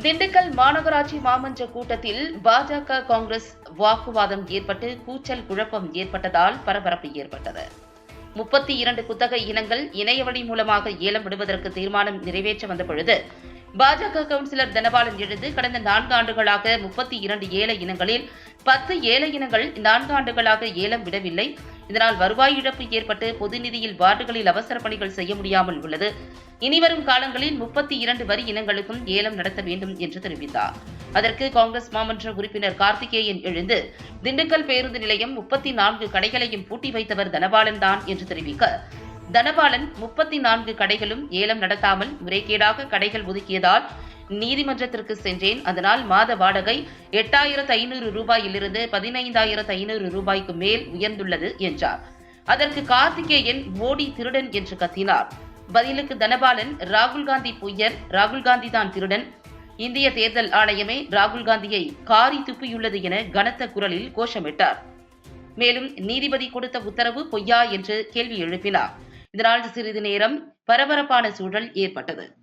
திண்டுக்கல் மாநகராட்சி மாமன்ற கூட்டத்தில் பாஜக காங்கிரஸ் வாக்குவாதம் ஏற்பட்டு கூச்சல் குழப்பம் ஏற்பட்டதால் பரபரப்பு ஏற்பட்டது. முப்பத்தி இரண்டு குத்தகை இனங்கள் இணையவழி மூலமாக ஏலம் விடுவதற்கு தீர்மானம் நிறைவேற்ற வந்த பொழுது பாஜக கவுன்சிலர் தனபாலன் எழுந்து கடந்த நான்கு ஆண்டுகளாக முப்பத்தி இரண்டு ஏல இனங்களில் பத்து ஏல இனங்கள் நான்கு ஆண்டுகளாக ஏலம் விடவில்லை. இதனால் வருவாய் இழப்பு ஏற்பட்டு பொது நிதியில் வார்டுகளில் அவசர பணிகள் செய்ய முடியாமல் உள்ளது. இனிவரும் காலங்களில் முப்பத்தி இரண்டு வரி இனங்களுக்கும் ஏலம் நடத்த வேண்டும் என்று தெரிவித்தார். அதற்கு காங்கிரஸ் மாமன்ற உறுப்பினர் கார்த்திகேயன் எழுந்து திண்டுக்கல் பேருந்து நிலையம் முப்பத்தி நான்கு கடைகளையும் பூட்டி வைத்தவர் தனபாலன் தான் என்று தெரிவிக்க தனபாலன் முப்பத்தி நான்கு கடைகளும் ஏலம் நடத்தாமல் முறைகேடாக கடைகள் ஒதுக்கியதால் நீதிமன்றத்திற்கு சென்றேன். அதனால் மாத வாடகை எட்டாயிரத்து ஐநூறு ரூபாயிலிருந்து பதினைந்தாயிரத்து ஐநூறு ரூபாய்க்கு மேல் உயர்ந்துள்ளது என்றார். அதற்கு கார்த்திகேயன் மோடி திருடன் என்று கத்தினார். பதிலுக்கு தனபாலன் ராகுல் காந்தி பொய்யர் ராகுல் காந்தி தான் திருடன். இந்திய தேர்தல் ஆணையமே ராகுல் காந்தியை காரி துப்பியுள்ளது என கனத்த குரலில் கோஷமிட்டார். மேலும் நீதிபதி கொடுத்த உத்தரவு பொய்யா என்று கேள்வி எழுப்பினார். இதனால் சிறிது நேரம் பரபரப்பான சூழல் ஏற்பட்டது.